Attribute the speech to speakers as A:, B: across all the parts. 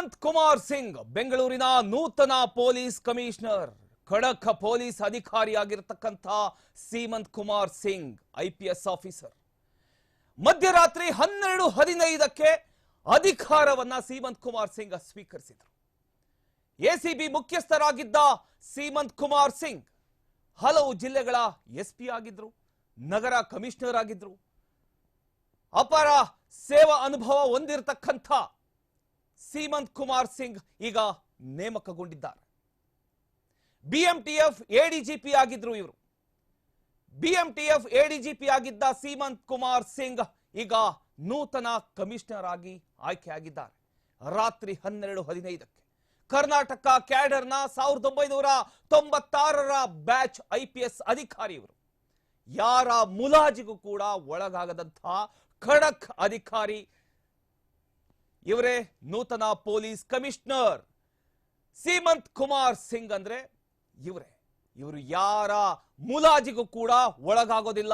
A: ಸೀಮಂತ್ ಕುಮಾರ್ ಸಿಂಗ್, ಬೆಂಗಳೂರಿನ ನೂತನ police commissioner ಖಡಕ್ ಪೊಲೀಸ್ ಅಧಿಕಾರಿಯಾಗಿರ್ತಕ್ಕಂಥ ಸೀಮಂತ್ ಕುಮಾರ್ ಸಿಂಗ್ ಐಪಿಎಸ್ ಆಫೀಸರ್. ಮಧ್ಯರಾತ್ರಿ ಹನ್ನೆರಡು ಹದಿನೈದಕ್ಕೆ ಅಧಿಕಾರವನ್ನ ಸೀಮಂತ್ ಕುಮಾರ್ ಸಿಂಗ್ ಸ್ವೀಕರಿಸಿದರು. ಎಸಿಬಿ ಮುಖ್ಯಸ್ಥರಾಗಿದ್ದ ಸೀಮಂತ್ ಕುಮಾರ್ ಸಿಂಗ್ ಹಲವು ಜಿಲ್ಲೆಗಳ ಎಸ್ಪಿ ಆಗಿದ್ರು, ನಗರ ಕಮಿಷನರ್ ಆಗಿದ್ರು. ಅಪಾರ ಸೇವಾ ಅನುಭವ ಹೊಂದಿರತಕ್ಕಂಥ ಸೀಮಂತ್ ಕುಮಾರ್ ಸಿಂಗ್ ಈಗ ನೇಮಕಗೊಂಡಿದ್ದಾರೆ. ಬಿಎಂಟಿಎಫ್ ಎಡಿಜಿಪಿ ಆಗಿದ್ರು ಇವರು. ಬಿಎಂಟಿಎಫ್ ಎಡಿಜಿಪಿ ಆಗಿದ್ದ ಸೀಮಂತ್ ಕುಮಾರ್ ಸಿಂಗ್ ಈಗ ನೂತನ ಕಮಿಷನರ್ ಆಗಿ ಆಯ್ಕೆಯಾಗಿದ್ದಾರೆ. ರಾತ್ರಿ ಹನ್ನೆರಡು ಹದಿನೈದಕ್ಕೆ. ಕರ್ನಾಟಕ ಕ್ಯಾಡರ್ನ ಸಾವಿರದ ಒಂಬೈನೂರ ತೊಂಬತ್ತಾರರ ಬ್ಯಾಚ್ ಐ ಪಿ ಎಸ್ ಅಧಿಕಾರಿ ಇವರು. ಯಾರ ಮುಲಾಜಿಗೂ ಕೂಡ ಒಳಗಾಗದಂತಹ ಖಡಕ್ ಅಧಿಕಾರಿ ಇವರೇ ನೂತನ ಪೊಲೀಸ್ ಕಮಿಷನರ್. ಸೀಮಂತ್ ಕುಮಾರ್ ಸಿಂಗ್ ಅಂದ್ರೆ ಇವರೇ. ಇವರು ಯಾರ ಮುಲಾಜಿಗೂ ಕೂಡ ಒಳಗಾಗೋದಿಲ್ಲ.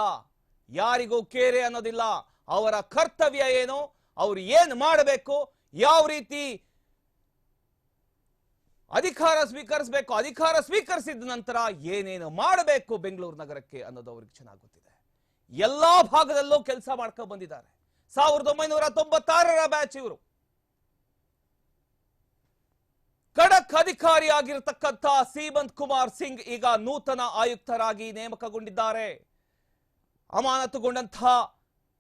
A: ಯಾರಿಗೂ ಕೇರೆ ಅನ್ನೋದಿಲ್ಲ. ಅವರ ಕರ್ತವ್ಯ ಏನು? ಅವರು ಏನ್ ಮಾಡಬೇಕು? ಯಾವ ರೀತಿ ಅಧಿಕಾರ ಸ್ವೀಕರಿಸಬೇಕು? ಅಧಿಕಾರ ಸ್ವೀಕರಿಸಿದ ನಂತರ ಏನೇನು ಮಾಡಬೇಕು ಬೆಂಗಳೂರು ನಗರಕ್ಕೆ ಅನ್ನೋದು ಅವ್ರಿಗೆ ಚೆನ್ನಾಗಿ ಗೊತ್ತಿದೆ. ಎಲ್ಲಾ ಭಾಗದಲ್ಲೂ ಕೆಲಸ ಮಾಡ್ಕೊಂಡು ಬಂದಿದ್ದಾರೆ. ಸಾವಿರದ ಒಂಬೈನೂರ ತೊಂಬತ್ತಾರರ ಬ್ಯಾಚ್ ಇವರು. ಖಡಕ್ ಅಧಿಕಾರಿಯಾಗಿರತಕ್ಕಂಥ ಸೀಮಂತ್ ಕುಮಾರ್ ಸಿಂಗ್ ಈಗ ನೂತನ ಆಯುಕ್ತರಾಗಿ ನೇಮಕಗೊಂಡಿದ್ದಾರೆ. ಅಮಾನತುಗೊಂಡಂತಹ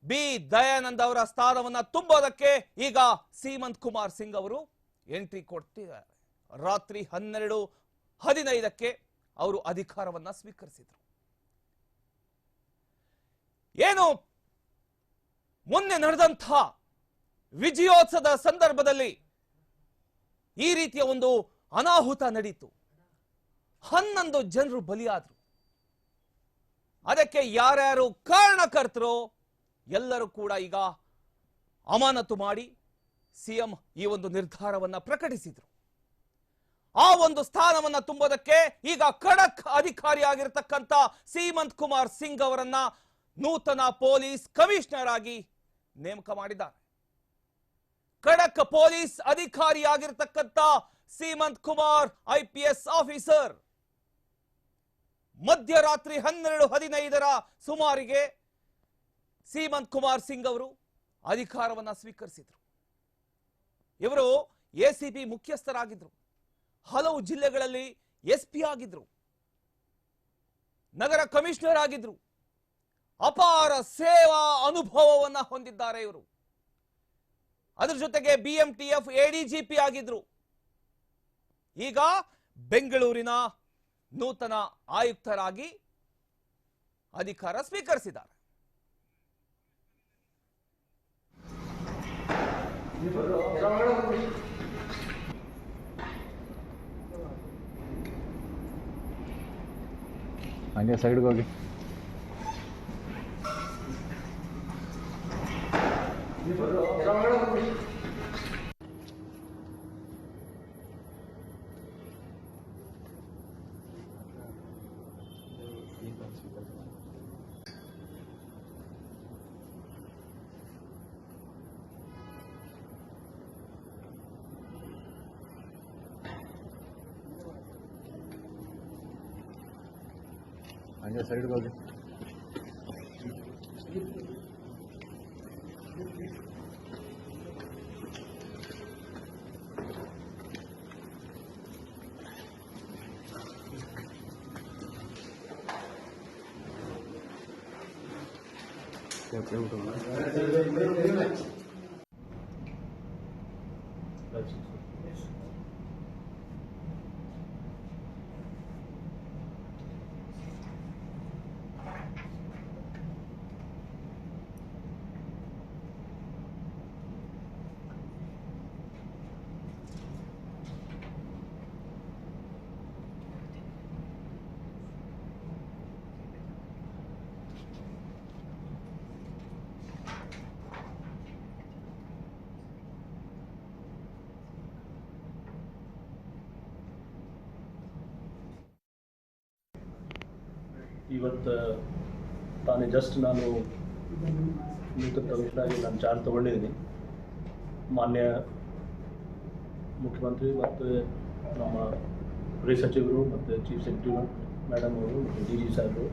A: ಬಿ. ದಯಾನಂದ್ ಅವರ ಸ್ಥಾನವನ್ನ ತುಂಬೋದಕ್ಕೆ ಈಗ ಸೀಮಂತ್ ಕುಮಾರ್ ಸಿಂಗ್ ಅವರು ಎಂಟ್ರಿ ಕೊಡ್ತಿದ್ದಾರೆ. ರಾತ್ರಿ ಹನ್ನೆರಡು ಹದಿನೈದಕ್ಕೆ ಅವರು ಅಧಿಕಾರವನ್ನ ಸ್ವೀಕರಿಸಿದರು. ಏನು? ಮೊನ್ನೆ ನಡೆದಂಥ ವಿಜಯೋತ್ಸವದ ಸಂದರ್ಭದಲ್ಲಿ ಈ ರೀತಿಯ ಒಂದು ಅನಾಹುತ ನಡೀತು. ಹನ್ನೊಂದು ಜನರು ಬಲಿಯಾದ್ರು. ಅದಕ್ಕೆ ಯಾರ್ಯಾರು ಕಾರಣಕರ್ತರೋ ಎಲ್ಲರೂ ಕೂಡ ಈಗ ಅಮಾನತು ಮಾಡಿ ಸಿಎಂ ಈ ಒಂದು ನಿರ್ಧಾರವನ್ನ ಪ್ರಕಟಿಸಿದ್ರು. ಆ ಒಂದು ಸ್ಥಾನವನ್ನ ತುಂಬೋದಕ್ಕೆ ಈಗ ಖಡಕ್ ಅಧಿಕಾರಿ ಆಗಿರತಕ್ಕಂತ ಸೀಮಂತ್ ಕುಮಾರ್ ಸಿಂಗ್ ಅವರನ್ನ ನೂತನ ಪೊಲೀಸ್ ಕಮಿಷನರ್ ಆಗಿ ನೇಮಕ ಮಾಡಿದ್ದಾರೆ. ಖಡಕ್ police ಅಧಿಕಾರಿಯಾಗಿರ್ತಕ್ಕಂಥ Seemanth Kumar, I P S officer. ಮಧ್ಯರಾತ್ರಿ ಹನ್ನೆರಡು ಹದಿನೈದರ ಸುಮಾರಿಗೆ ಸೀಮಂತ್ ಕುಮಾರ್ ಸಿಂಗ್ ಅವರು ಅಧಿಕಾರವನ್ನ ಸ್ವೀಕರಿಸಿದ್ರು. ಇವರು ಎಸಿಬಿ ಮುಖ್ಯಸ್ಥರಾಗಿದ್ರು. ಹಲವು ಜಿಲ್ಲೆಗಳಲ್ಲಿ ಎಸ್ ಪಿ ಆಗಿದ್ರು. ನಗರ ಕಮಿಷನರ್ ಆಗಿದ್ರು. ಅಪಾರ ಸೇವಾ ಅನುಭವವನ್ನ ಹೊಂದಿದ್ದಾರೆ ಇವರು. ಅದ್ರ ಜೊತೆಗೆ ಬಿಎಂಟಿಎಫ್ ಎಡಿಜಿಪಿ ಆಗಿದ್ರು. ಈಗ ಬೆಂಗಳೂರಿನ ನೂತನ ಆಯುಕ್ತರಾಗಿ ಅಧಿಕಾರ ಸ್ವೀಕರಿಸಿದ್ದಾರೆ.
B: ಹಂಗೆ ಸೈಡ್ಗೆ ಹೋಗಿ. हाँ अंदर साइड कर दे। ಹಂಗೆ ಸೈಡ್ಗೆ ಹೋಗಿ
C: ಇವತ್ತು, ತಾನೇ ಜಸ್ಟ್ ನಾನು ನೂತನ ಕಮಿಷನರ್ ನಾನು ಚಾರ್ಜ್ ತೊಗೊಂಡಿದ್ದೀನಿ. ಮಾನ್ಯ ಮುಖ್ಯಮಂತ್ರಿ ಮತ್ತು ನಮ್ಮ ಗೃಹ ಸಚಿವರು ಮತ್ತು ಚೀಫ್ ಸೆಕ್ರೆಟರಿ ಮೇಡಮ್ ಅವರು ಮತ್ತು ಡಿ ಜಿ ಸಾಹೇಬರು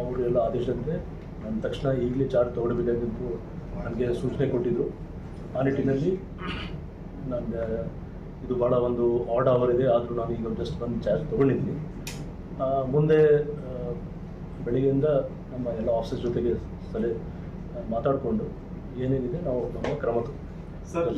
C: ಅವರೆಲ್ಲ ಆದೇಶದಂತೆ ನನ್ನ ತಕ್ಷಣ ಈಗಲೇ ಚಾರ್ಜ್ ತೊಗೊಳ್ಬೇಕಾಗಿದ್ದು ನನಗೆ ಸೂಚನೆ ಕೊಟ್ಟಿದ್ದರು ಆ ನಿಟ್ಟಿನಲ್ಲಿ ನನ್ನ ಇದು ಭಾಳ ಒಂದು ಆಡ್ ಅವರ್ ಇದೆ, ಆದರೂ ನಾನು ಈಗ ಜಸ್ಟ್ ಬಂದು ಚಾರ್ಜ್ ತೊಗೊಂಡಿದ್ದೀನಿ. ಮುಂದೆ ಬೆಳಿಗ್ಗೆಯಿಂದ ನಮ್ಮ ಎಲ್ಲ ಆಫೀಸರ್ ಜೊತೆಗೆ ಸಲಹೆ ಮಾತಾಡಿಕೊಂಡು ಏನೇನಿದೆ ನಾವು ನಮ್ಮ ಕ್ರಮ.
D: ಸರ್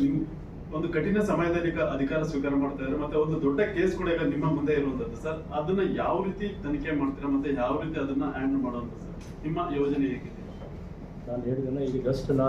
D: ಒಂದು ಕಠಿಣ ಸಮಯದಲ್ಲಿ ಅಧಿಕಾರ ಸ್ವೀಕಾರ ಮಾಡ್ತಾ ಇದ್ದಾರೆ ಮತ್ತೆ ಒಂದು ದೊಡ್ಡ ಕೇಸ್ ಕೂಡ ಈಗ ನಿಮ್ಮ ಮುಂದೆ ಇರುವಂತದ್ದು ಸರ್. ಅದನ್ನ ಯಾವ ರೀತಿ ತನಿಖೆ ಮಾಡ್ತೀರಾ ಮತ್ತೆ ಯಾವ ರೀತಿ ಅದನ್ನ ಹ್ಯಾಂಡಲ್ ಮಾಡುವಂತ ಸರ್? ನಿಮ್ಮ ಯೋಜನೆ ಹೇಗಿದೆ?
C: ನಾನು ಹೇಳಿದ್ದೇನೆ ಈಗ ಜಸ್ಟ್ ನಾನು